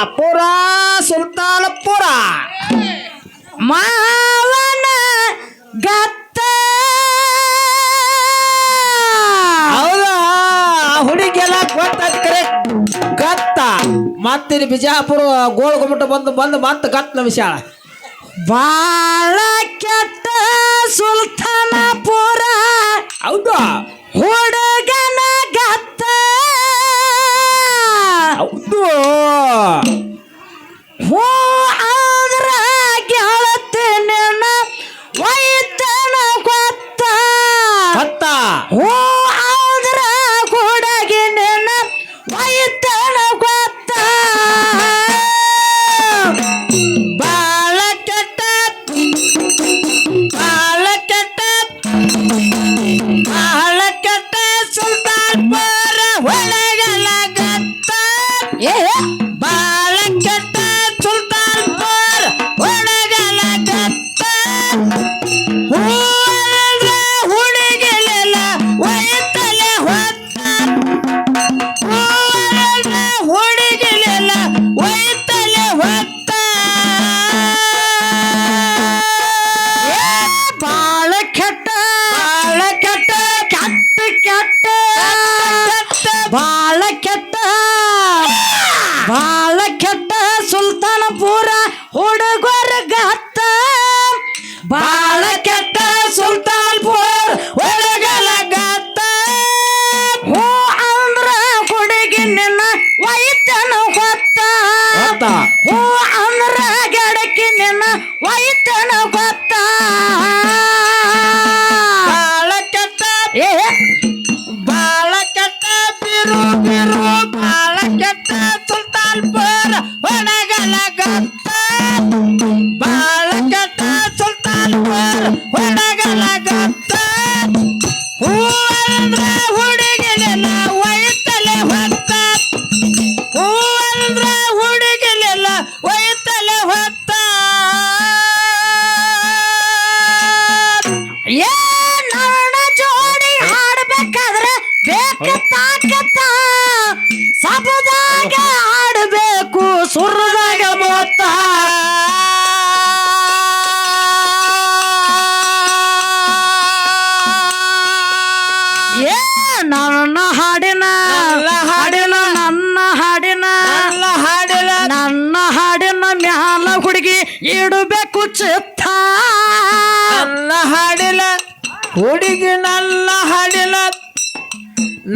ಬಿಜಾಪುರ ಸುಲ್ತಾನಪುರ ಮಾವನ ಗತ್ತ. ಹೌದಾ? ಹುಡುಗಿಯೆಲ್ಲ ಗೊತ್ತಾಯ್ತು ಕರೆ ಗತ್ತ. ಮತ್ತಿಲ್ಲಿ ಬಿಜಾಪುರ ಗೋಳ ಬಂದು ಬಂದು ಮತ್ತೆ ಗತ್ತನ ವಿಷಯ ಬಾಳ ಕೆಟ್ಟ ಸುಲ್ತಾನಪುರ ಹೌದು? Bye. Bye. ತಾಕತ್ತ ಸಬದಾಗ ಹಾಡಬೇಕು ಸುರದಾಗ ಮೊತ್ತ ಏ ನನ್ನ ಹಾಡಿನ ಹಾಡಿನ, ನನ್ನ ಹಾಡಿನ ಹಾಡಿನ. ನನ್ನ ಹಾಡಿನ ಮ್ಯಾಲ ಹುಡುಗಿ ಇಡಬೇಕು ಚಿತ್ತ. ನನ್ನ ಹಾಡಿಲ್ಲ ಹುಡುಗಿ ನನ್ನ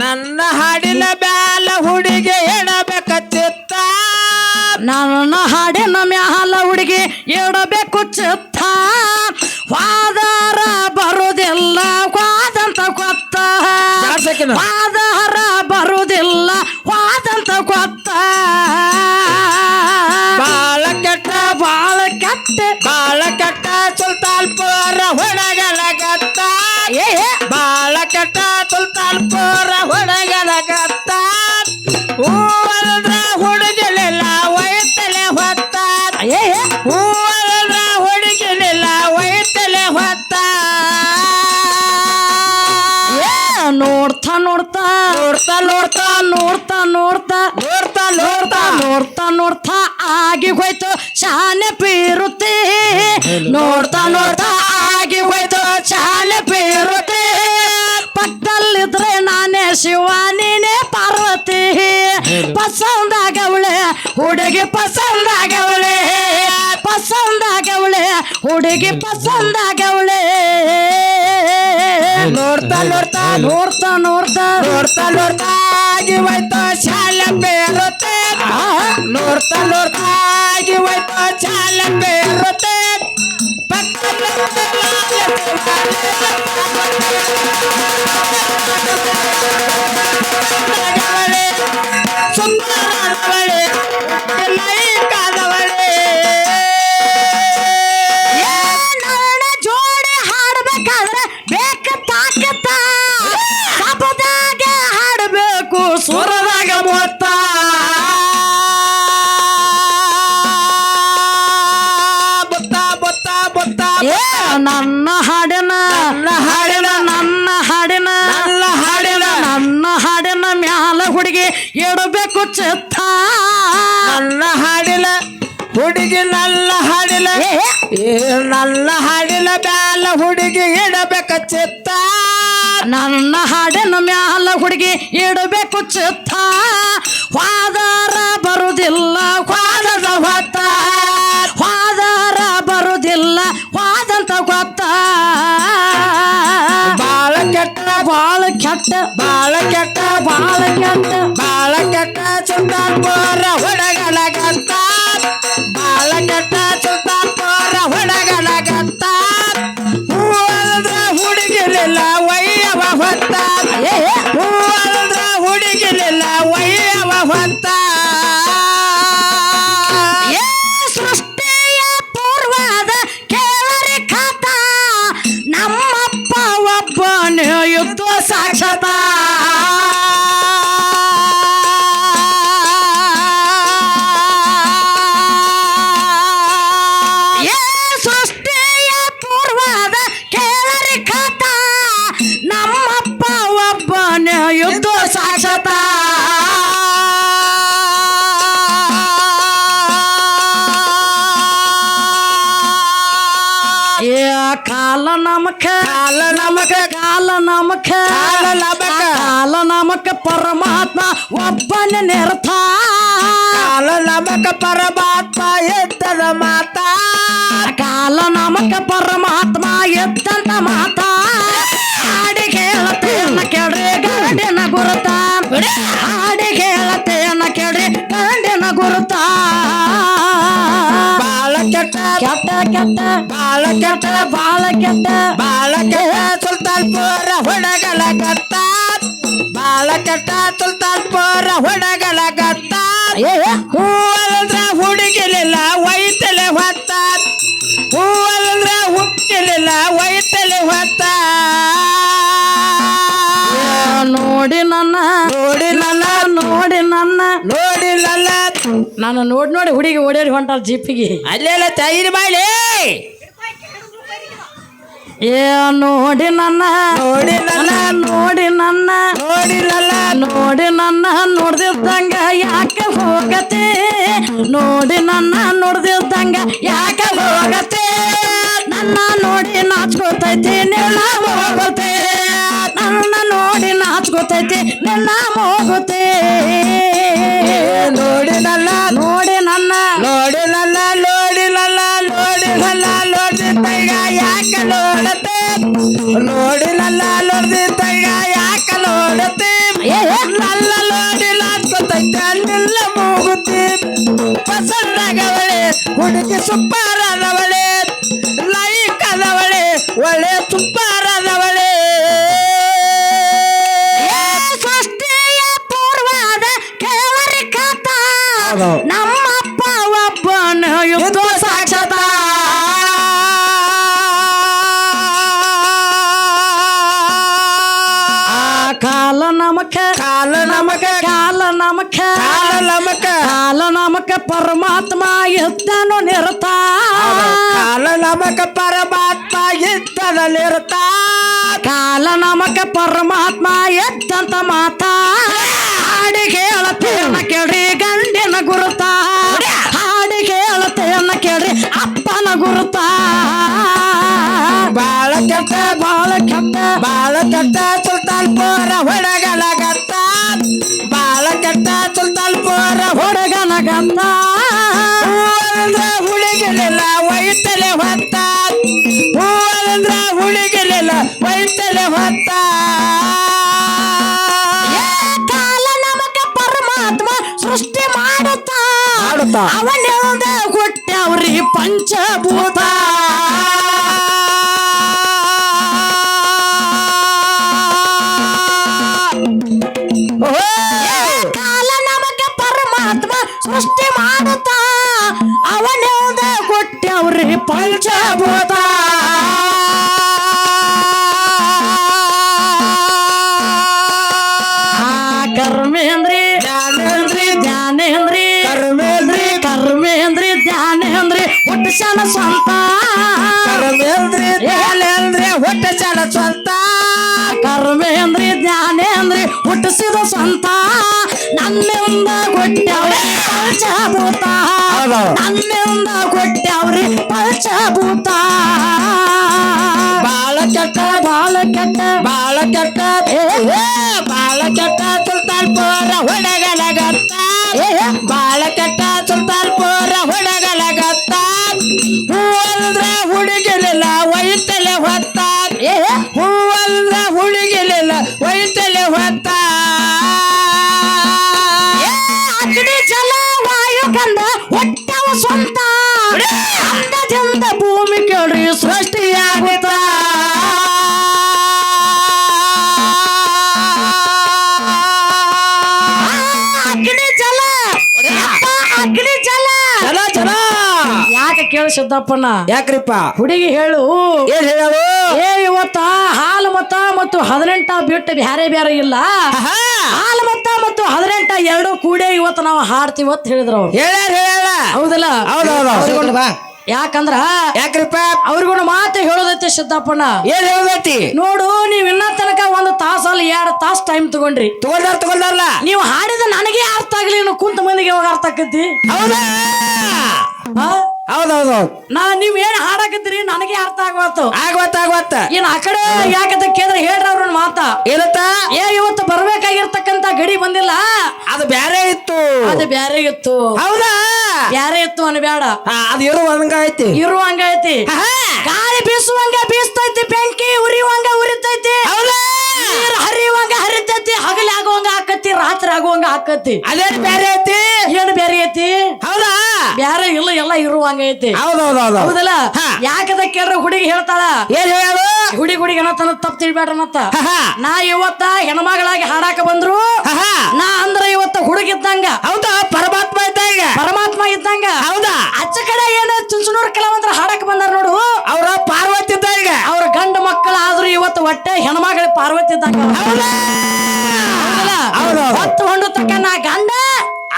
ನನ್ನ ಹಾಡಿನ ಬ್ಯಾಲ ಹುಡುಗಿ ಚಿತ್ತ. ನನ್ನ ಹಾಡಿನ ಮ್ಯಾಲ ಹುಡುಗಿ ಹೇಳಬೇಕು ಚಿತ್ತ. ವಾದಾರ ಬರುವುದಿಲ್ಲ ವಾದಂತ ಗೊತ್ತ. ವಾದಾರ ಬರುವುದಿಲ್ಲ ನೋಡ್ತಾ ನೋಡ್ತಾ ನೋಡ್ತಾ ನೋಡ್ತಾ ನೋಡ್ತಾ ನೋಡ್ತಾ ನೋಡ್ತಾ ನೋಡ್ತಾ ನೋಡ್ತಾ ಆಗಿ ಹೋಯ್ತು. ಶಾಲೆ ಪೀರುತ್ತೆ ನೋಡ್ತಾ ನೋಡ್ತಾ ಆಗಿ ಹೋಯ್ತು. ಶಾಲೆ ಪೀರುತ್ತೆ ಪಕ್ಕದಲ್ಲಿದ್ರೆ ನಾನೇ ಶಿವ, ನೀನೇ ಪಾರ್ವತಿ. ಪಸಂದಾಗವಳೆ ಹುಡುಗಿ ಪಸಂದಾಗವಳೆ ಪಸಂದಾಗವಳೆ ಹುಡುಗಿ ಪಸಂದಾಗವಳೆ ನೋಡ್ತಾ ನೋಡ್ತಾ ನೋಡ್ತಾ ನೋಡ್ತಾ ನೋಡ್ತಾ, ಆಗಿ ಹೋಯ್ತು ಶಾಲೆ ಬೇರುತ್ತೆ. ನೋಡ್ತಾ ನೋಡ್ತಾ, ಆಗಿ ಹೋಯ್ತು ಶಾಲೆ ಬೇರುತ್ತೆ. ಸುಂದರ ಲೈಕಾದವಳೆ ನನ್ನ ಹಾಡಿನ ನನ್ನ ಹಾಡಿನ, ನನ್ನ ಹಾಡಿನ ನನ್ನ ಹಾಡಿನ, ನನ್ನ ಹಾಡಿನ ಮ್ಯಾಲ ಹುಡುಗಿ ಇಡಬೇಕು ಚಿತ್ತ ನನ್ನ ಹಾಡಿಲ ಹುಡುಗಿ ನಲ್ಲ ಹಾಡಿಲ ಏ, ಹಾಡಿಲ ಮ್ಯಾಲ ಹುಡುಗಿ ಇಡಬೇಕ ಚಿತ್ತ ನನ್ನ ಹಾಡಿನ ಮ್ಯಾಲ ಹುಡುಗಿ ಇಡಬೇಕು ಚಿತ್ತ ವಾದರ ಬರುದಿಲ್ಲ ವಾದದ ಹೊತ್ತ ಸುಲ್ತಾನ್ಪುರ ಹುಡುಗನ ಕಾಲ ನಮಕ ಕಾಲ ನಮಕ ಕಾಲ ನಮಕ ಕಾಲ ನಮಕ. ಕಾಲ ನಮಕ ಪರಮಾತ್ಮ ಒಬ್ಬನ ನಿರ್ಥ ಕಾಲ ನಮಕ ಪರಮಾತ್ಮ ಎದ್ದದ ಮಾತ. ಕಾಲ ನಮಕ ಪರಮಾತ್ಮ ಎದ್ದಂತ ಮಾತ. ಹಾಡಿ ಕೇಳತೇನ ಕೆಡ್ರೆ ಗಾಡಿನ ಗುರುತ. ಕೆಟ್ಟ ಬಾಳ ಕೆಟ್ಟ ಬಾಳ ಕೆಟ್ಟ ಬಾಳ ಕೆಟ್ಟ ಸುಲ್ತಾನ್ಪುರ ಹುಡುಗಲ ಗತ್ತ. ಬಾಳ ಕೆಟ್ಟ ಸುಲ್ತಾನ್ಪುರ ಹುಡುಗಲ ಗತ್ತ. ಹೂವಲ್ಲಂದ್ರ ಹುಡುಗಿಲಿಲ್ಲ ವೈತಲೆ ಹೊತ್ತ. ಹೂವಲ್ಲಂದ್ರ ಹುಟ್ಟಿಲಿಲ್ಲ ವೈತಲೆ ಹೊತ್ತ. ನೋಡಿ ನನ್ನ ನೋಡಿ ನನ್ನ ನೋಡಿ ನನ್ನ ನೋಡಿಲ್ಲಲ್ಲ ನಾನು ನೋಡಿ ನೋಡಿ ಹುಡುಗಿ ಓಡೇರಿ ಹೊಂಟಾಳ ಜಿಪ್ಪಿಗೆ. ಅಲ್ಲೆಲ್ಲ ತೈರಿ ಬಾಯ್ಲಿ. ಏ ನೋಡಿ ನನ್ನ? ನೋಡಿ ನನ್ನ. ನೋಡಿ ನನ್ನ. ನೋಡಿ ನನ್ನ. ನೋಡಿ ನನ್ನ ನೋಡ್ದಿದ್ದಂಗ ಯಾಕೆ ಹೋಗತ್ತೆ? ನೋಡಿ ನನ್ನ ನೋಡ್ದಿದ್ದಂಗ ಯಾಕೆ ಹೋಗತ್ತೆ? ನನ್ನ ನೋಡಿ ನಾಚ್ಕೋತೈತಿ ನಿನ್ನ ಹೋಗುತ್ತೆ ನನ್ನ ನೋಡಿ ನಾಚ್ಕೋತೈತಿ ನಿನ್ನ ನೋಡಿ ನನ್ನ ನೋಡಿ ನನ್ನ ನೋಡಿ ನಲ್ಲ ನೋಡಿ ನಲ್ಲ ನೋಡಿ ನಲ್ಲ ನೋಡಿ ತೈಗ ಯಾಕ ನೋಡತ್ತೆ? ನೋಡಿ ನಲ್ಲ ಯಾಕ ನೋಡತ್ತೆ? ನನ್ನ ನೋಡಿ ನಲ್ಲ ನೋಡಿ ನಾಚ್ಕೋತೈತೆ ಅಲ್ಲೆಲ್ಲ ಮೂಗುತ್ತಿ. ಪಸಂದಾಗವಳೆ ಹುಡುಗಿ ಸುಪ್ಪಾರದವಳೆ ನಮಕ ಪರಮಾತ್ಮ ಇದ್ದನು ನಿರತ. ಕಾಲ ನಮಕ ಪರಮಾತ್ಮ ಇದ್ದದಲ್ಲಿರುತ್ತ ಕಾಲ ನಮಕ ಪರಮಾತ್ಮ ಎದ್ದಂತ ಮಾತಾ. ಹಾಡಿ ಕೇಳತೇನ. ಮಾಡುತ್ತಾ. ಅವನಿಂದ ಹುಟ್ಟ್ಯಾವ್ರಿ ಪಂಚಭೂತ ಹುಟ್ಟಿಸಿದ ಸ್ವಂತ. ನನ್ನಿಂದ ಕೊಟ್ಟವ್ರಿ ಪಂಚಭೂತ ನನ್ನಿಂದ ಕೊಟ್ಟವ್ರಿ ಪಂಚಭೂತ ಬಾಳ ಕೆಟ್ಟ ಬಾಳ ಕೆಟ್ಟ. ಬಾಳ ಕೆಟ್ಟ. ಬಾಳ ಕೆಟ್ಟ ಸುಲ್ತಾನ್ ಪೋರ ಹುಡುಗಲಗತ್ತ ಬಾಳ ಕೆಟ್ಟ ಸುಲ್ತಾನ್ ಪೋರ ಹುಡುಗಲಗತ್ತ ಹೂವಂದ್ರ ಹುಡುಗಿಲಿಲ್ಲ ಒಯ್ತಲೆ ಹೊತ್ತ. ಹೂವಂದ್ರ ಹುಡುಗಿಲಿಲ್ಲ ಒಯ್ತಲೆ ಹೊತ್ತ. ಸಿದ್ದಪ್ಪನ ಯಾಕ್ರಿಪ್ಪ? ಹುಡುಗಿ ಹೇಳು. ಏನ್ ಹೇಳು ಏ ಇವತ್ತ ಹಾಲು ಮತ ಮತ್ತು ಹದಿನೆಂಟ ಬಿಟ್ಟು ಬ್ಯಾರೆ ಬ್ಯಾರೆ ಇಲ್ಲ. ಹಾಲು ಮತ ಮತ್ತು ಹದಿನೆಂಟ ಎರಡು ಕೂಡೇ ಇವತ್ತು ನಾವು ಹಾಡ್ತೀವಿ ಅಂತ ಹೇಳಿದ್ರು ಅವ್ರು. ಹೇಳ್ಯಾರ ಹೇಳ್ಯಾರ. ಹೌದಲ್ಲ? ಹೌದೌದು ಬಾ. ಯಾಕಂದ್ರ ಯಾಕ್ರಿಪ್ಪ? ಅವ್ರಿಗೊಂದು ಮಾತು ಹೇಳೋದೈತೆ ಸಿದ್ದಪ್ಪಣ್ಣ ಏನ್ ಹೇಳೋದೈತಿ? ನೋಡು ನೀವ್ ಇನ್ನ ತನಕ ಒಂದು ತಾಸಲ್ಲಿ ಎರಡು ತಾಸು ಟೈಮ್ ತಗೊಂಡ್ರಿ. ತಗೊಂಡಾರ ತಗೊಂಡಾರಲ್ಲ ನೀವು ಹಾಡಿದ ನನಗೆ ಅರ್ಥ ಆಗ್ಲಿ ಕುಂತ ಮಂದಿಗೆ ಯಾವಾಗ ಅರ್ಥ ಆಕತಿ ಹೌದಾ? ಹೌದೌದು. ನಾ ನೀವ್ ಏನ್ ಹಾಡಕತ್ತೀರಿ? ನನಗೆ ಅರ್ಥ ಆಗವತ್ತು ಆಗ್ವತ್ತ ಆಗ್ವತ್ತ ಏನ್ ಆ ಕಡೆ ಯಾಕಂತ ಕೇಳಿದ್ರೆ ಹೇಳ್ರ ಅವ್ರನ್ ಮಾತ. ಏನತ್ತ ಏ ಇವತ್ತು ಬರ್ಬೇಕಾಗಿರ್ತಕ್ಕಂತ ಗಡಿ ಬಂದಿಲ್ಲ. ಅದು ಬ್ಯಾರೆ ಇತ್ತು. ಅದು ಬ್ಯಾರೆ ಇತ್ತು. ಹೌದಾ? ಬ್ಯಾರೆ ಇತ್ತು ಅನ್ಬೇಡ. ಅದು ಇರು ಹಂಗ ಐತಿ. ಇರುವಂಗ ಐತಿ. ಹಾ ಗಾಳಿ ಬೀಸುವಂಗ ಬೀಸ್ತೈತಿ ಬೆಂಕಿ ಉರಿಯುವಂಗ ಉರಿತೈತಿ. ಹೌದಾ? ಹರಿಯುವಂಗ ಹರಿತೈತಿ ಹಗಲಿ ಆಗುವಂಗ ಆಕತಿ ರಾತ್ರಿ ಆಗುವಂಗ ಆಕತಿ. ಅದೇನ್ ಬ್ಯಾರೆ ಐತಿ? ಏನು ಬ್ಯಾರೆ ಐತಿ? ಹೌದಾ? ಬ್ಯಾರೆ ಇಲ್ಲ ಎಲ್ಲ ಇರುವಂಗ ಐತಿ ಹೌದೌದೌದು. ಹೌದಲ್ಲ. ಯಾಕದ ಕೇಳ್ರ ಹುಡುಗಿ ಹೇಳ್ತಾಳ? ಏನ್ ಹೇಳೋದು? ಹುಡುಗಿ ಹುಡುಗಿ ಏನತ್ತನ ತಪ್ಪು ತಿಳಿಬೇಡ್ರನತ್ತ ಮತ್ತ. ನಾ ಇವತ್ತ ಹೆಣ್ಮಗಳಾಗಿ ಹಾಡಾಕ ಬಂದ್ರು. ನಾ ಅಂದ್ರ ಇವತ್ತ ಹುಡುಗಿದ್ದಂಗ ಹೌದಾ? ಪರಮಾತ್ಮ ಇದ್ದಂಗ? ಪರಮಾತ್ಮ ಇದ್ದಂಗ. ಹೌದಾ? ಅಚ್ಚ ಕಡೆ ಏನ ಚುಂಚನೂರ್ ಕೆಲವಂದ್ರ ಹಾಡಾಕ ಬಂದಾರ ನೋಡು. ಅವ್ರ ಪಾರ್ವತಿ ಇದ್ದಂಗ? ಅವ್ರ ಗಂಡ ಮಕ್ಕಳ ಆದ್ರೂ ಇವತ್ತು ಹೊಟ್ಟೆ ಹೆಣ್ಮಗಳ ಪಾರ್ವತಿ ಇದ್ದಂಗ. ಹೊತ್ತು ಹೊಂಡು ತಕ್ಕ ನಾ ಗಂಡ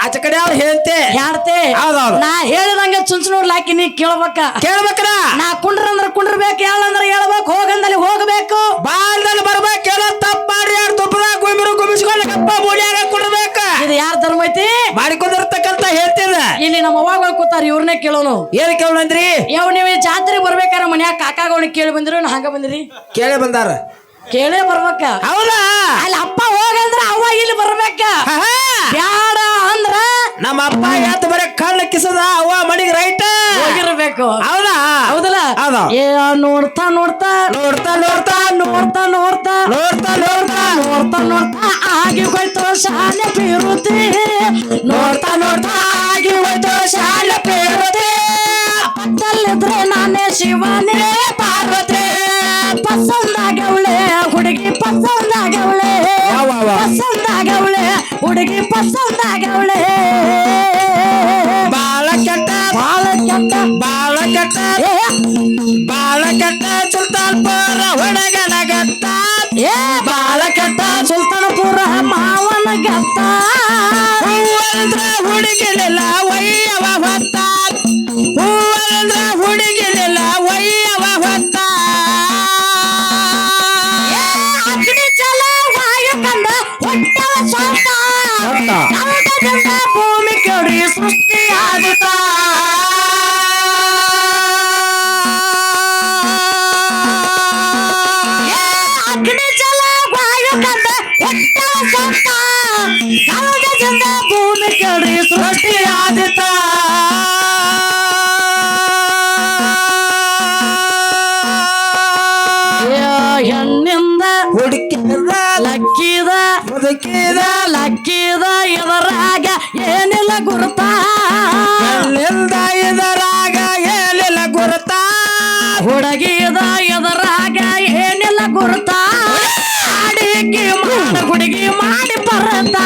ಆಚೆ ಕಡೆ ಅವ್ರು ಹೇಳ್ತೆ. ಹೇಳ್ತೆ. ಹೌದೌದು ನಾ ಹೇಳಿದಂಗೆ ಚುಂಚನೂರ್ ಹಾಕಿ ನೀ ಕೇಳ್ಬೇಕ. ಕೇಳ್ಬೇಕ್ರ? ನಾ ಕುಂಡ್ರಂದ್ರ ಕುಂಡ್ರಬೇಕು ಹೇಳಂದ್ರೆ ಹೇಳ್ಬೇಕು ಹೋಗಂದಲ್ಲಿ ಹೋಗ್ಬೇಕು. ಬಾಲ್ದಲ್ಲಿ ಬರ್ಬೇಕು ಏನೋ ತಪ್ಪು ಮಾಡಿ ಯಾರು ತುಪ್ಪದಾಗ ಗುಮಿರು ಗುಮಿಸ್ಕೊಂಡು ಕಪ್ಪ ಮೂಡಿಯಾಗ ಕೊಡ್ಬೇಕ ಇದು ಯಾರ ಧರ್ಮ ಐತಿ? ಮಾಡಿಕೊಂಡಿರ್ತಕ್ಕಂತ ಹೇಳ್ತಿದ ಇಲ್ಲಿ ನಮ್ಮ ಅವಾಗ ಕೂತಾರ ಇವ್ರನ್ನೇ ಕೇಳೋನು. ಏನ್ ಕೇಳಂದ್ರಿ ಯಾವ ನೀವು ಜಾತ್ರೆ ಬರ್ಬೇಕಾರ ಮನ್ಯಾಗ ಕಾಕಾಗವನಿಗೆ ಕೇಳಿ ಬಂದ್ರು ನಾ ಹಂಗ ಬಂದಿರಿ. ಕೇಳಿ ಬಂದಾರ. ಕೇಳೇ ಬರ್ಬೇಕ. ಹೌದಾ? ಅಲ್ಲಿ ಅಪ್ಪ ಹೋಗಂದ್ರ ಅವ್ವ ಇಲ್ಲಿ ಬರ್ಬೇಕ ಆಹಾ. ಬ್ಯಾಡ ಅಂದ್ರ ನಮ್ಮ ಅಪ್ಪ ಎತ್ತ ಬರೀ ಕಣ್ಣ ಕಿಸದ ಅವ ಮಣಿಗೆ ರೈಟ್ ಹೋಗಿರ್ಬೇಕು. ಹೌದಾ? ಹೌದಲ್ಲ? ಹೌದು. ಏ ನೋಡ್ತಾ ನೋಡ್ತಾ. ನೋಡ್ತಾ ನೋಡ್ತಾ. ನೋಡ್ತಾ ನೋಡ್ತಾ. ನೋಡ್ತಾ ನೋಡ್ತಾ. ನೋಡ್ತಾ ನೋಡ್ತಾ. ಆಗಿ ಹೋಯ್ತು ಶಾಲೆ ಬೀರುತಿ ನೋಡ್ತಾ ನೋಡ್ತಾ. ಆಗಿ ಹೋಯ್ತು ಶಾಲೆ ಬೀರುತಿ ಪಕ್ಕದಲ್ಲಿದ್ರೆ ನಾನೇ ಶಿವನೇ ಪಾರ್ವತಿ. ಪಸಂದಾಗವಳೆ ಹುಡುಗಿ ಪಸಂದಾಗವಳೆ ಯಾವ, ಯಾವ? ಪಸಂದಾಗವಳೆ ಹುಡುಗಿ ಪಸಂದಾಗವಳೆ ಬಾಳ ಕೆಟ್ಟ ಬಾಳ ಕೆಟ್ಟ. ಬಾಳ ಕೆಟ್ಟ ಬಾಳ ಕೆಟ್ಟ ಸುಲ್ತಾನ್ ಪರ ಹೊಡಗನಗತ್ತ ಏ. ಬಾಳ ಕೆಟ್ಟ ಸುಲ್ತಾನಪುರ ಮಾವನ ಗತ್ತ. ಹುಡುಗಿಲಿಲ್ಲ ಮುದುಕಿದ ಲಕ್ಕಿದ ಎದರಾಗ ಏನಿಲ್ಲ ಗುರುತ. ಎಲ್ಲಿಂದ ಇದರಾಗ ಏನಿಲ್ಲ ಗುರುತ. ಹುಡುಗಿದ ಎದರಾಗ ಏನಿಲ್ಲ ಗುರುತ. ಹಾಡಿಕೆ ಮಾಡ ಹುಡುಗಿ ಮಾಡಿ ಬರತ್ತ?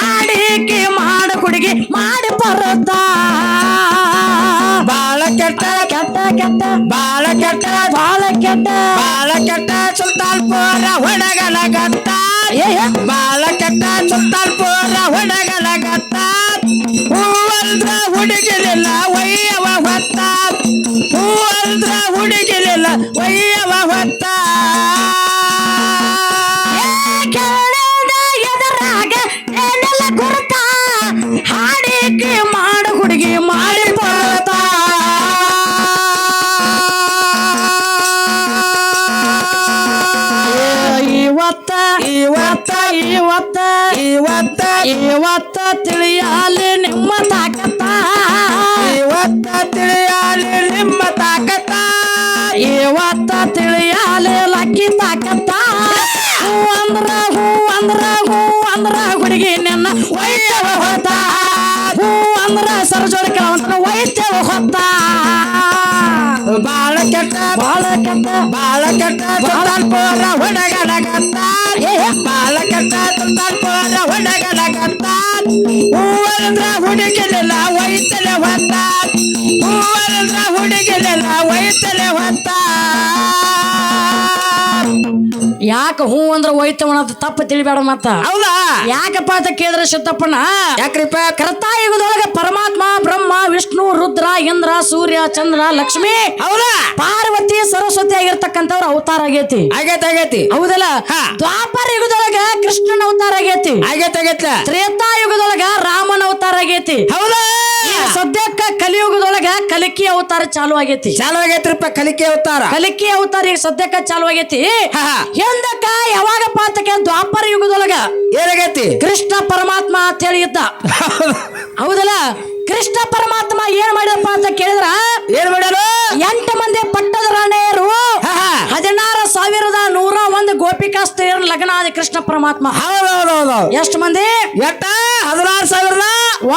ಹಾಡಿಕೆ ಮಾಡ ಹುಡುಗಿ ಮಾಡಿ ಬರತ್ತ. ಬಾಳ ಕೆಟ್ಟ ಕೆಟ್ಟ ಕೆಟ್ಟ. ಬಾಳ ಕೆಟ್ಟ ಬಾಳ ಕೆಟ್ಟ. ಬಾಳ ಕೆಟ್ಟ ಸುಲ್ತಾನ್ ಪೋರ ಹೊಡಗನಗತ್ತ ಏ ಹುಡುಗಿಲಿಲ್ಲ ಒಯ್ಯವ ಹೊತ್ತ. ಹೂ ಅಂದ್ರ ಹುಡುಗಿಲಿಲ್ಲ ಒಯ್ಯವ ಹೊತ್ತ. ಮಾಡಿ ಇವತ್ತ ಇವತ್ತ ಇವತ್ತ ಇವತ್ತ ತಿಳಿಯಾಲಿ ನಿಮ್ಮ ತಾಕತ್ತ. ಇವತ್ತ ತಿಳಿಯಾಲಿ ನಿಮ್ಮ ತಾಕತ್ತ. ಇವತ್ತ ತಿಳಿಯಾಲಿ ಲಕ್ಕಿ ತಾಕತ್ತ. ಹೂ ಅಂದ್ರ ಹೂ ಅಂದ್ರ ಹೂ ಅಂದ್ರ ಹುಡುಗಿ ನಿನ್ನ ಒಯ್ಯವ ಹೊತ್ತ. ಹೂ ಅಂದ್ರ ಸರ್ಜೋಡಿ ಕೇಳುವಂತ ಒಯ್ತೇವ ಹೊತ್ತ. ಬಾಳ ಕೆಟ್ಟ ಬಾಳ ಕೆಟ್ಟ ಬಾಳ ಕೆಟ್ಟ ಸುಲ್ತಾನ್ ಪೋರ ಹೊಡಗಡಗತ್ತ ಬಾಳ ಕೆಟ್ಟ ಸುಲ್ತಾನ್ ಪೋರ ಹೊಡಗಡಗತ್ತ ಹೂವರಂದ್ರ ಹುಡುಗಿಲಿಲ್ಲ ವೈತಲೆ ಹೊತ್ತಾರ. ಹೂವರಂದ್ರ ಹುಡುಗಿಲಿಲ್ಲ ವೈತಲೆ ಹೊತ್ತ ಯಾಕ ಹೂ ಅಂದ್ರ ಒಯ್ತೇವ ಅನ್ನೋದು ತಪ್ಪು ತಿಳಿಬೇಡ ಮತ್ತ. ಹೌದಾ? ಯಾಕಪ್ಪ ಅಂತ ಕೇಳಿದ್ರೆ ಸಿದ್ದಪ್ಪಣ್ಣ ಯಾಕ್ರಿಪ್ಪ? ಕರ್ತಾಯುಗದೊಳಗ ಪರಮಾತ್ಮ ಬ್ರಹ್ಮ ವಿಷ್ಣು ರುದ್ರ ಇಂದ್ರ ಸೂರ್ಯ ಚಂದ್ರ ಲಕ್ಷ್ಮಿ ಹೌದಾ? ಪಾರ್ವತಿ ಸರಸ್ವತಿ ಆಗಿರ್ತಕ್ಕಂಥವ್ರ ಅವತಾರ ಆಗೈತಿ. ಆಗೈತಿ ಆಗೈತಿ. ಹೌದಲ್ಲ. ದ್ವಾಪರ ಯುಗದೊಳಗ ಕೃಷ್ಣನ ಅವತಾರ ಆಗೈತಿ. ಆಗೈತೆ ತ್ರೇತಾ ಯುಗದೊಳಗ ರಾಮನ ಅವತಾರ ಆಗೈತಿ. ಹೌದಾ? ಸದ್ಯಕ್ಕ ಕಲಿಯುಗದೊಳಗ ಕಲಿಕಿ ಅವತಾರ ಚಾಲು ಆಗೇತಿ. ಚಾಲು ಆಗೈತ್ರಿಪ್ಪ ಕಲಿಕೆ ಅವತಾರ. ಕಲಿಕಿ ಅವತಾರ ಈಗ ಸದ್ಯಕ್ಕ ಚಾಲು ಆಗೇತಿ. ಹಿಂದಕ್ಕ ಯಾವಾಗ ಅಂತ ಕೇಳ್ ದ್ವಾಪರ ಯುಗದೊಳಗ ಏನಾಗೈತಿ? ಕೃಷ್ಣ ಪರಮಾತ್ಮ ಅಂತ ಹೇಳಿ ಇದ್ದ. ಹೌದಲ್ಲ? ಕೃಷ್ಣ ಪರಮಾತ್ಮ ಏನ್ ಮಾಡಿದಪ್ಪ ಅಂತ ಕೇಳಿದ್ರ? ಏನ್ ಮಾಡ್ಯಾರ? ಎಂಟು ಮಂದಿ ಪಟ್ಟದ ರಾಣೆಯರು. ಹದಿನಾರು ಒಂದು ಗೋಪಿಕಾ ಸ್ತ್ರೀಯರ ಲಗ್ನ ಆದ ಕೃಷ್ಣ ಪರಮಾತ್ಮ. ಹೌದೌದೌದು. ಎಷ್ಟು ಮಂದಿ? ಎಟ್ಟ? ಹದಿನಾರು ಸಾವಿರದ?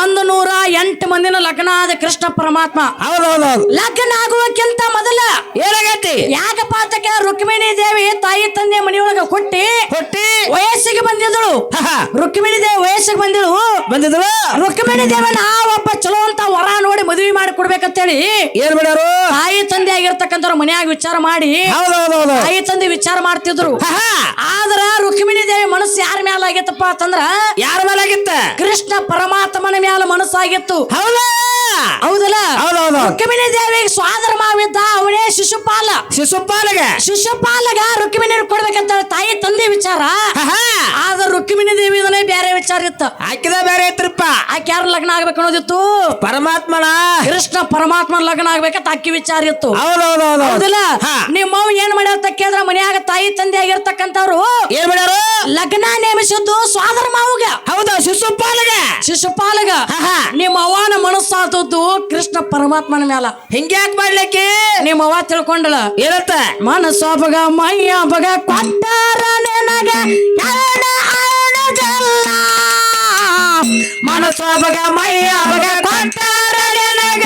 ಒಂದು ನೂರ ಎಂಟು ಮಂದಿನ ಲಗ್ನ ಆದ ಕೃಷ್ಣ ಪರಮಾತ್ಮ. ಹೌದೌದೌದು. ಲಗ್ನ ಆಗುವಕ್ಕಿಂತ ಮೊದಲ ಏನಾಗೈತಿ? ಯಾಕಪ್ಪ ಅಂತ ಕೇಳ ರುಕ್ಮಿಣಿ ದೇವಿ ತಾಯಿ ತಂದೆ ಮನೆಯೊಳಗ ಕೊಟ್ಟಿ ಕೊಟ್ಟಿ ವಯಸ್ಸಿಗೆ ಬಂದಿದ್ದಳು. ಹಾ. ರುಕ್ಮಿಣಿ ದೇವಿ ವಯಸ್ಸಿಗೆ ಬಂದಿಳು ಬಂದಿದಳು ರುಕ್ಮಿಣಿ ದೇವನ ಒಬ್ಬ ಚಲೋ ಅಂತ ವರ ನೋಡಿ ಮದುವೆ ಮಾಡಿ ಕೊಡ್ಬೇಕಂತೇಳಿ ಏನ್ ಮಾಡ್ಯಾರು? ತಾಯಿ ತಂದೆ ಆಗಿರ್ತಕ್ಕಂಥವ್ರ ಮನೆಯಾಗ ವಿಚಾರ ಮಾಡಿ ತಾಯಿ ತಂದೆ ವಿಚಾರ ಮಾಡ್ತಿದ್ರು. ಆದ್ರ ರುಕ್ಮಿಣಿ ದೇವಿ ಮನಸ್ಸು ಯಾರ ಮ್ಯಾಲ ಆಗಿತ್ತಪ್ಪ ಅಂತಂದ್ರ ಯಾರ ಮೇಲೆ ಆಗಿತ್ತ? ಕೃಷ್ಣ ಪರಮಾತ್ಮನ ಮ್ಯಾಲ ಮನಸ್ಸಾಗಿತ್ತು. ಹೌದಾ? ಹೌದಲ್ಲ? ಹೌದೌದು. ರುಕ್ಮಿಣಿ ದೇವಿಗೆ ಸ್ವಾದರ ಮಾವಿದ್ದ ಅವನೇ ಶಿಶುಪಾಲ. ಶಿಶುಪಾಲಗೆ? ಶಿಶುಪಾಲಗ ರುಕ್ಮಿಣಿ ಕೊಡ್ಬೇಕಂತ ತಾಯಿ ತಂದೆ ವಿಚಾರ. ಆದ್ರ ರುಕ್ಮಿಣಿ ದೇವಿ ಇದನ್ನೇ ಬೇರೆ ವಿಚಾರ ಇತ್ತು. ಆಕಿದ ಬೇರೆ ಇತ್ರಪ್ಪ ಆಕೆ ಯಾರು ಲಗ್ನ ಆಗ್ಬೇಕು ಅನ್ನೋದಿತ್ತು? ಪರಮಾತ್ಮನ? ಕೃಷ್ಣ ಪರಮಾತ್ಮನ ಲಗ್ನ ಆಗ್ಬೇಕಂತ ಅಕ್ಕಿ ವಿಚಾರ ಇತ್ತು. ಹೌದೌದು ಹೌದಿಲ್ಲ? ನಿಮ್ಮ ಏನ್ ಮಾಡ್ಯಾರ ಕೇಳಿದ್ರ ಮನ್ಯಾಗ ತಾಯಿ ತಂದೆ ಆಗಿರ್ತಕ್ಕಂಥವ್ರು ಏನ್ ಮಾಡ್ಯಾರು? ಲಗ್ನ ನೇಮಿಸಿದ್ದು ಸ್ವಾದರ ಮಾವುಗ. ಹೌದಾ ಶಿಶುಪಾಲಗ? ಶಿಶುಪಾಲಗ. ನಿಮ್ಮ ಅವನ ಮನಸ್ಸಾದದ್ದು ಕೃಷ್ಣ ಪರಮಾತ್ಮನ ಮ್ಯಾಲ. ಹಿಂಗ್ಯಾಕ್ ಮಾಡ್ಲಿಕ್ಕೆ? ನಿಮ್ಮ ಅವ್ವ ತಿಳ್ಕೊಂಡಳ. ಏನಂತ? ಮೈಯ ಬಗ ಕೊಟ್ಟಾರ ನಿನಗ ಎರಡು ಮೈಯ ಮೈಯೊಬಗ ಕೊಟ್ಟಾರ ನಿನಗ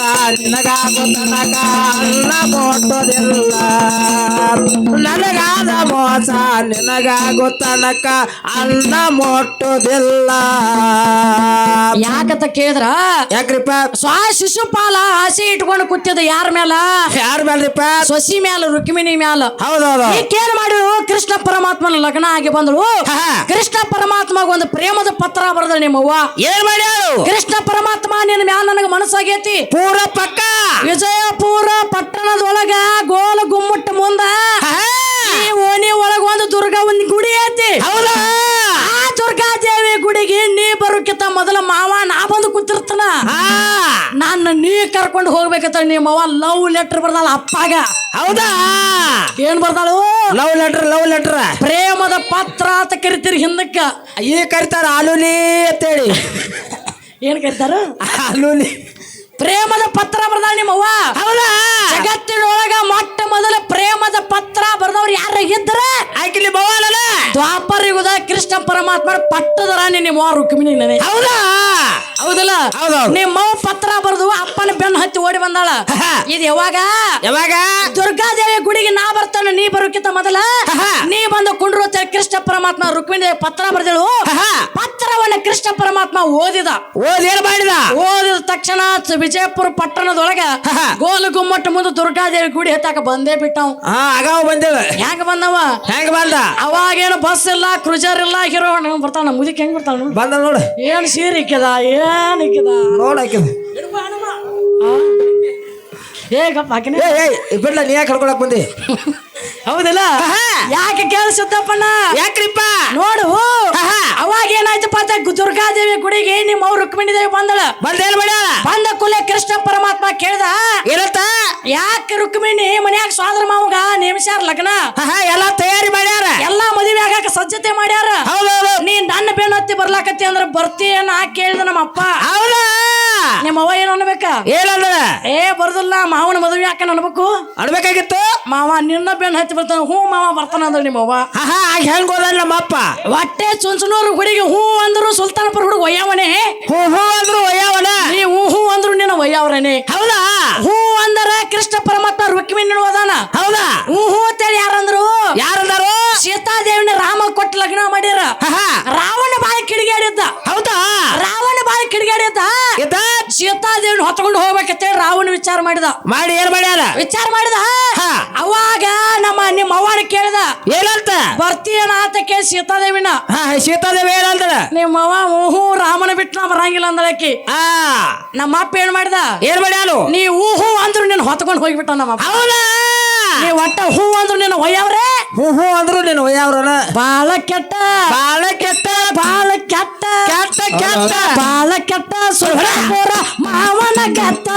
ನಿನಗಾಗೋ ತನಕ ಅನ್ನ ಮುಟ್ಟೋದಿಲ್ಲ ನನಗಾದ ಮೋಸ ನಿನಗಾಗೋ ತನಕ ಅನ್ನ ಮುಟ್ಟೋದಿಲ್ಲ ಯಾಕಂತ ಕೇಳಿದ್ರ? ಯಾಕ್ರಿಪ್ಪ ಸ್ವ ಶಿಶುಪಾಲ ಆಸೆ ಇಟ್ಕೊಂಡು ಕೂತಿದ ಯಾರ ಮ್ಯಾಲ? ಯಾರ ಮೇಲ್ರಿಪ್ಪ ಸೊಸಿ ಮ್ಯಾಲ ರುಕ್ಮಿಣಿ ಮ್ಯಾಲ. ಹೌದೌದು. ಏನ್ ಮಾಡಿದ್ರು ಕೃಷ್ಣ ಪರಮಾತ್ಮನ ಲಗ್ನ ಆಗಿ ಬಂದಳು. ಕೃಷ್ಣ ಪರಮಾತ್ಮಗ ಒಂದು ಪ್ರೇಮದ ಪತ್ರ ಬರೆದ ನಿಮ್ಮವ್ವ. ಏನ್ ಮಾಡ್ಯಾರು? ಕೃಷ್ಣ ಪರಮಾತ್ಮ ನಿನ್ನ ಮ್ಯಾಲ ನನಗೆ ಮನಸ್ಸಾಗೈತಿ. ಪೂರ ಪಕ್ಕ. ವಿಜಯಪುರ ಪಟ್ಟಣದೊಳಗ ಗೋಲ ಗುಮ್ಮಟ್ ಮುಂದ ಈ ಓಣಿ ಒಳಗ ಒಂದು ದುರ್ಗಾ ಒಂದು ಗುಡಿ ಐತಿ. ಹೌದಾ? ಆ ದುರ್ಗಾ ದೇವಿ ಗುಡಿಗೆ ನೀ ಬರೋಕ್ಕಿಂತ ಮೊದಲ ಮಾವ ನಾ ಬಂದು ಕೂತಿರ್ತನ. ನಾನು ನೀ ಕರ್ಕೊಂಡು ಹೋಗ್ಬೇಕಂತ ಮಾವ ಲವ್ ಲೆಟರ್ ಬರ್ದಾಳ ಅಪ್ಪಾಗ. ಹೌದಾ? ಏನ್ ಬರ್ದಾಳು? Love letter love letter. ಪ್ರೇಮದ ಪತ್ರ ಅಂತ ಕರಿತೀರಿ ಹಿಂದಕ್ಕ. ಈ ಕರಿತಾರ ಆಲೂಲಿ ಅಂತೇಳಿ. ಏನ್ ಕರಿತಾರ? ಆಲೂಲಿ. ಪ್ರೇಮದ ಪತ್ರ ಬರ್ದಾಳ ನಿಮ್ಮವ್ವ? ಹೌದಾ? ಜಗತ್ತಿನೊಳಗ ಮೊಟ್ಟ ಮೊದಲ ಪ್ರೇಮದ ಪತ್ರ ಬರ್ದವ್ರು ಯಾರ ಇದ್ರ? ಆಕಿಲಿ ಬವಾಲನ ದ್ವಾಪರ ಯುಗದ ಕೃಷ್ಣ ಪರಮಾತ್ಮ ಪಟ್ಟದ ರಾಣಿ ನಿಮ್ಮ ರುಕ್ಮಿಣಿ ನನಗೆ. ಹೌದಾ? ಹೌದಲ್ಲ. ನಿಮ್ಮ ಪತ್ರ ಬರ್ದು ಅಪ್ಪನ ಬೆನ್ನ ಹತ್ತಿ ಓಡಿ ಬಂದಾಳ. ಇದು ಯಾವಾಗ? ಯಾವಾಗ? ದುರ್ಗಾದೇವಿ ಗುಡಿಗೆ ನಾ ಬರ್ತಾನೆ ನೀ ಬರೋಕ್ಕಿಂತ ಮೊದಲ. ನೀ ಬಂದು ಕುಂಡ್ರು ಕೃಷ್ಣ ಪರಮಾತ್ಮ ರುಕ್ಮಿಣಿ ಪತ್ರ ಬರ್ದೇಳು. ಪತ್ರವನ್ನ ಕೃಷ್ಣ ಪರಮಾತ್ಮ ಓದಿದ. ಓದ್ ಏನ್ ಮಾಡಿದ? ಓದಿದ ತಕ್ಷಣ ವಿಜಯಪುರ ಪಟ್ಟಣದೊಳಗ. ಗೋಲು ಗುಮ್ಮಟ್ ಮುಂದೆ ದುರ್ಗಾದೇವಿ ಗುಡಿ ಹತ್ತಾಕ ಬಂದೇ ಬಿಟ್ಟವ್. ಆಗಾವ ಬಂದೇವ. ಹೆಂಗ ಬಂದವ? ಹೆಂಗ ಬಂದ? ಅವಾಗೇನು ಬಸ್ ಇಲ್ಲ ಕ್ರೂಜರ್ ಇಲ್ಲ ಹೀರೋ ಬರ್ತಾನ ಮುದಿಕ್ ಹೆಂಗ್ ಬರ್ತಾನ ನೋಡು. ಬಂದ ನೋಡು. ಏನ್ ಸೀರೆ ಇಕ್ಕದ ಏನ್ ಇಕ್ಕದ? ನೋಡ್ ಆಕಿದ. ಏ ಗಪ್ಪ ಹಾಕಿನ ಏ ಏ ಬಿಡ್ಲ ನೀ ಯಾಕೆ ಕಳ್ಕೊಳಕ್ ಬಂದಿ? ಹೌದಲ್ಲ. ಯಾಕೆ ಕೇಳಿಸುತ್ತಪ್ಪಣ್ಣ ಯಾಕ್ರಿಪ್ಪ? ನೋಡು. ಅವಾಗ ಏನಾಯ್ತಪ್ಪ ಅಂತ ದುರ್ಗಾದೇವಿ ಗುಡಿಗೆ ನಿಮ್ಮ ಅವ್ರು ರುಕ್ಮಿಣಿ ದೇವಿ ಬಂದಳ. ಬಂದೇನ್ ಮಾಡ್ಯಾಳ ಬಂದ ಕುಲೆ ಕೃಷ್ಣ ಪರಮಾತ್ಮ ಕೇಳ್ದ ಏನಂತ? ಯಾಕೆ ರುಕ್ಮಿಣಿ ಮನ್ಯಾಗ ಸ್ವಾದ್ರ ಮಾವಗ ನೇಮಿಸ್ಯಾರ ಲಗ್ನ? ಎಲ್ಲಾ ತಯಾರಿ ಮಾಡ್ಯಾರ. ಎಲ್ಲಾ ಮದುವೆ ಆಗಾಕ ಸಜ್ಜತೆ ಮಾಡ್ಯಾರ. ನೀ ನನ್ನ ಬೆನ್ನತ್ತಿ ಬರ್ಲಾಕತ್ತಿ ಅಂದ್ರ ನಾ ಕೇಳಿದ ನಮ್ಮ ಅಪ್ಪ ಹೌದಾ. ನಿಮ್ಮ ಅವ್ವ ಏನು ಏನ್ ಏನಂದ್ರ ಏ ಬರುದಿಲ್ಲ ಮಾವನ ಮದುವೆ ಯಾಕೆ ಅನ್ಬೇಕು ಅನ್ಬೇಕಾಗಿತ್ತು? ಮಾವ ನಿನ್ನ ಬೆನ್ನ ಹಚ್ಚಿ ಬರ್ತಾನ ಹ್ಞೂ ಮಾವ ಬರ್ತಾನ ಅಂದ್ರೆ ನಿಮ್ಮ ಅವ್ವ ಹಾ ಆಗ ಹೆಂಗ್ ಹೋದ ನಮ್ಮಪ್ಪ. ಹೊಟ್ಟೆ ಚುಂಚನೂರು ಹುಡುಗಿ ಹೂ ಅಂದ್ರು ಸುಲ್ತಾನಪುರ ಹುಡುಗ ಒಯ್ಯಾವನೆ ಹೂ ಹೂ ಅಂದ್ರು ಒಯ್ಯಾವನ ನೀ ಹೂ ಹೂ ಅಂದ್ರು ನಿನ್ನ ಒಯ್ಯಾವರನೆ ಹೌದಾ? ಹೂ ಅಂದರ ಕೃಷ್ಣ ಪರಮಾತ್ಮ ರುಕ್ಮಿಣಿ ಓದಾನ ಹೌದಾ? ಹೂ ಹೂ ಅಂತೇಳಿ ಯಾರಂದ್ರು? ಯಾರಂದಾರು? ಸೀತಾದೇವಿನ ರಾಮ ಕೊಟ್ಟು ಲಗ್ನ ಮಾಡ್ಯಾರ ಆಹಾ, ರಾವಣ ಬಾಳ ಕಿಡಿಗಾಡಿದ್ದ ಹೌದಾ ರಾವಣ ಬಾಳ ಕಿಡಿಗಾಡಿದ್ದ ಇದ್ದ ಸೀತಾದೇವಿನ ಹೊತ್ಕೊಂಡು ಹೋಗ್ಬೇಕಂತೇಳಿ ರಾವಣ ವಿಚಾರ ಮಾಡಿದ. ಮಾಡಿ ಏನ್ ಮಾಡ್ಯಾರ? ವಿಚಾರ ಮಾಡಿದ? ಹಾ. ಅವಾಗ ನಮ್ಮ ನಿಮ್ಮ ಅವ್ವನ ಕೇಳಿದ. ಏನಂತ? ಬರ್ತೀಯನ ಆತ ಕೇಳಿ ಸೀತಾದೇವಿನ. ಹಾ ಸೀತಾದೇವಿ ಏನಂದ್ರ ನಿಮ್ಮ ಅವ್ವ ಊಹೂ ರಾಮನ ಬಿಟ್ಟು ನಾ ಬರಂಗಿಲ್ಲ ಅಂದಳಕಿ ಆ ನಮ್ಮ ಅಪ್ಪ ಏನ್ ಮಾಡಿದ? ಏನ್ ಮಾಡ್ಯಾನು? ನೀ ಊಹು ಅಂದ್ರು ನೀನ್ ಹೊತ್ಕೊಂಡು ಹೋಗ್ಬಿಟ್ಟ ನಮ್ಮ ಅಪ್ಪ. ಹೌದಾ? ನೀ ಒಟ್ಟ ಹೂ ಅಂದ್ರು ನಿನ್ನ ಒಯ್ಯವ್ರೆ? ಹೂ ಹೂ ಅಂದ್ರು ನೀನು ಒಯ್ಯಾವ್ರನ ಬಾಳ ಕೆಟ್ಟ. ಬಾಳ ಕೆಟ್ಟ. ಬಾಳ ಕೆಟ್ಟ. ಕೆಟ್ಟ ಕೆಟ್ಟ. ಬಾಳ ಕೆಟ್ಟ ಸುಲ್ತಾನಪುರ ಮಾವನ ಕೆಟ್ಟ.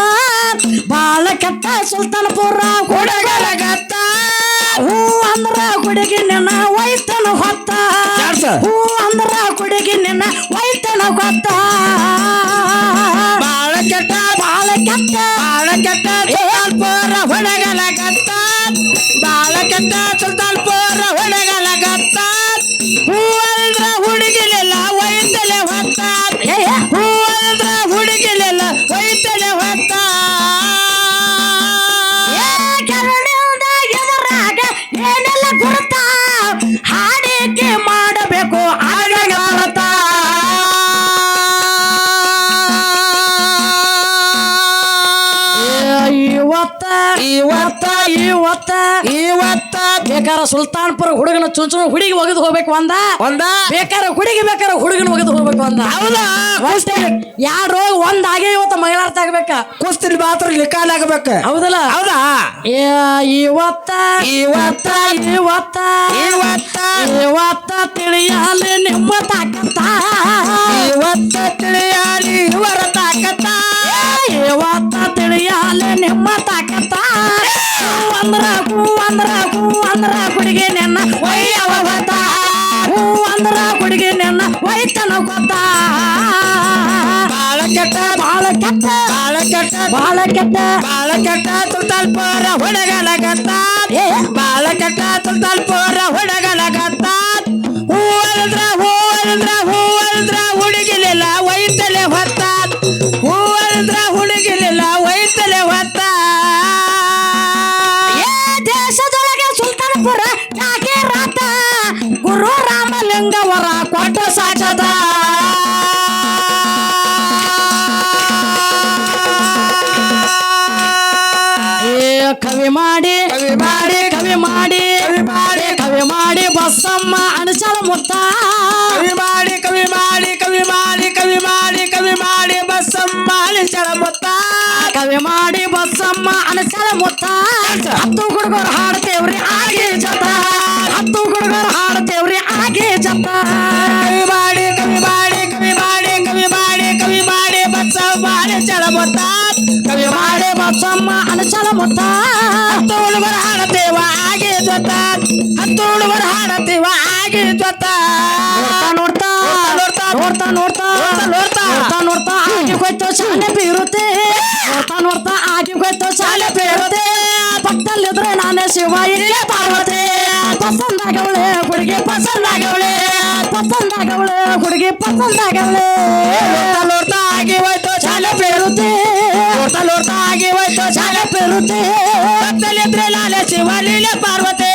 ಬಾಳ ಕೆಟ್ಟ ಸುಲ್ತಾನಪುರ ಹುಡುಗರ ಕೆಟ್ಟ. ಹೂ ಅಂದ್ರ ಹುಡುಗಿ ನಿನ್ನ ವೈತನ ಹೊತ್ತ. ಹೂ ಅಂದ್ರ ಹುಡುಗಿ ನಿನ್ನ ವೈತನ ಗೊತ್ತ ಬಾಳ ಕೆಟ್ಟ. ಬಾಳ ಕೆಟ್ಟ. ಬಾಳ ಕೆಟ್ಟ ಸುಲ್ತಾನಪುರ ಹುಡುಗರ ಗತ್ತ ಬಾಳ ಕೆಟ್ಟ ಸುಲ್ತಾನ್ಪುರ ಹೊಡೆಗಲ ಗತ್ತ ಹೂ ಅಂದ್ರ ಹುಡುಗಿಲೆಲ್ಲ ಒಯ್ತಲೆ ಹೊತ್ತ ಇವತ್ತ ಬೇಕಾರ ಸುಲ್ತಾನ್ಪುರ ಹುಡುಗನ ಚುಂಚು ಹುಡುಗಿ ಒಗೆದು ಹೋಗ್ಬೇಕು ಅಂದ? ಒಂದ? ಬೇಕಾರ ಹುಡುಗಿ ಬೇಕಾರ ಹುಡುಗನ ಒಗೆದು ಹೋಗ್ಬೇಕು ಅಂದ? ಹೌದಾ? ಯಾರು ಒಂದ್ ಆಗೇ ಇವತ್ತ ಮಂಗಳಾರತಿ ಆಗ್ಬೇಕ. ಕುಸ್ತಿನ ಮಾತ್ರ ಲಿಕಾಲ್ ಆಗಬೇಕ. ಹೌದಲ್ಲ? ಹೌದಾ? ಇವತ್ತ ಇವತ್ತ? ಇವತ್ತ ಇವತ್ತ? ಇವತ್ತ ತಿಳಿಯಾಲಿ ನಿಮ್ಮ ತಾಕತ್ತ. ಇವತ್ತ ತಿಳಿಯಾಲಿ ಇವರ ತಾಕತ್ತ. ಅಂದ್ರ ಹೂ ಅಂದ್ರ ಹೂ ಅಂದ್ರ ಹುಡುಗಿ ನೆನ್ನ ಒಯ್ಯವ ಗೊತ್ತ ಹೂ ಅಂದ್ರ ಹುಡುಗಿ ನೆನ್ನ ಒಯ್ತನ ಗೊತ್ತ. ಬಾಳ ಕೆಟ್ಟ ಬಾಳ ಕೆಟ್ಟ ಬಾಳ ಕೆಟ್ಟ ಬಾಳ ಕೆಟ್ಟ ಬಾಳ ಕೆಟ್ಟ ಸುಲ್ತಾನ್ಪುರ ಹೊಡಗಲ ಗತ್ತ. ಏ? ಬಾಳ ಕೆಟ್ಟ ಸುಲ್ತಾನ್ಪುರ ಹೊಡಗಲ ಕವಿ ಮಾಡಿ ಕವಿ ಮಾಡಿ ಕವಿ ಮಾಡಿ ಕವಿ ಮಾಡಿ ಕವಿ ಮಾಡಿ ಬಸ್ಸಮ್ಮ ಅಣಚಲ ಮುತ್ತ ಕವಿ ಮಾಡಿ ಕವಿ ಮಾಡಿ ಕವಿ ಮಾಡಿ ಕವಿ ಮಾಡಿ ಕವಿ ಮಾಡಿ ಬಸ್ಸಮ್ಮ ಅಣಚಲ ಮುತ್ತ ಕವಿ ಮಾಡಿ ಬಸ್ಸಮ್ಮ ಅಣಚಲ ಮುತ್ತ ಹತ್ತು ಹುಡುಗರು ಹಾಡ್ತೇವ್ರಿ ಆಗಿ ಜತ ಹತ್ತು ಹುಡುಗರು ಹಾಡ್ತೇವ್ರಿ ಆಗಿ ಜತ ಕವಿ ಮಾಡಿ ಕವಿ ಮಾಡಿ ಕವಿ ಮಾಡಿ ಕವಿ ಮಾಡಿ ಕವಿ ಮಾಡಿ ಬಸ್ಸಮ್ಮ ಅಣಚಲ ಮುತ್ತ ಕವಿ ಮಾಡಿ ಬಸ್ಸಮ್ಮ ಬಸಮ್ಮ ಅಣಚಲ ಮುತ್ತ ನಾನೇ ಶಿವ ಇಲ್ಲೇ ಪಾರ್ವತಿ, ಪಸಂದಾಗವಳೆ, ಹುಡುಗಿ ಪಸಂದಾಗವಳೆ ಪಸಂದಾಗವಳೆ, ಹುಡುಗಿ ಪಸಂದಾಗವಳೆ. ಲೋರ್ತಾ ಆಗಿ ಹೋಯ್ತು ಶಾಲೆ ಪೇರುತ್ತೆ ನೋಡ್ತಾ ನೋಡ್ತಾ ಆಗಿ ಹೋಯ್ತು ಶಾಲೆ ಪೇರುತ್ತೆ ಪಕ್ಕದಲ್ಲಿದ್ರೆ ಲಾಲೆ ಶಿವ ಲೀಲೆ ಪಾರ್ವತಿ,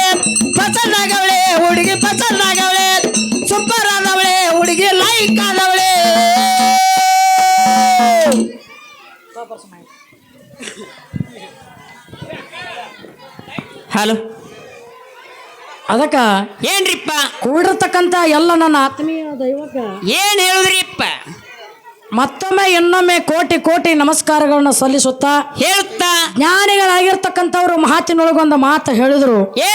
ಪಸಂದಾಗವಳೆ, ಹುಡುಗಿ ಪಸಂದಾಗವಳೆ. ಸೂಪರ್ ಆದವಳೆ ಹುಡುಗಿ ಲೈಕ್ ಆದವಳೆ ಹಲೋ. ಅದಕ್ಕ ಏನ್ರಿಪ್ಪ? ಕೂಡಿರ್ತಕ್ಕಂಥ ಎಲ್ಲ ನನ್ನ ಆತ್ಮೀಯ ದೈವಕ ಏನ್ ಹೇಳಿದ್ರಿಪ್ಪ? ಮತ್ತೊಮ್ಮೆ ಇನ್ನೊಮ್ಮೆ ಕೋಟಿ ಕೋಟಿ ನಮಸ್ಕಾರಗಳನ್ನ ಸಲ್ಲಿಸುತ್ತಾ ಹೇಳುತ್ತಾ? ಜ್ಞಾನಿಗಳಾಗಿರ್ತಕ್ಕಂಥವ್ರು ಮಾತಿನೊಳಗೊಂದು ಮಾತು ಹೇಳಿದ್ರು. ಏನ್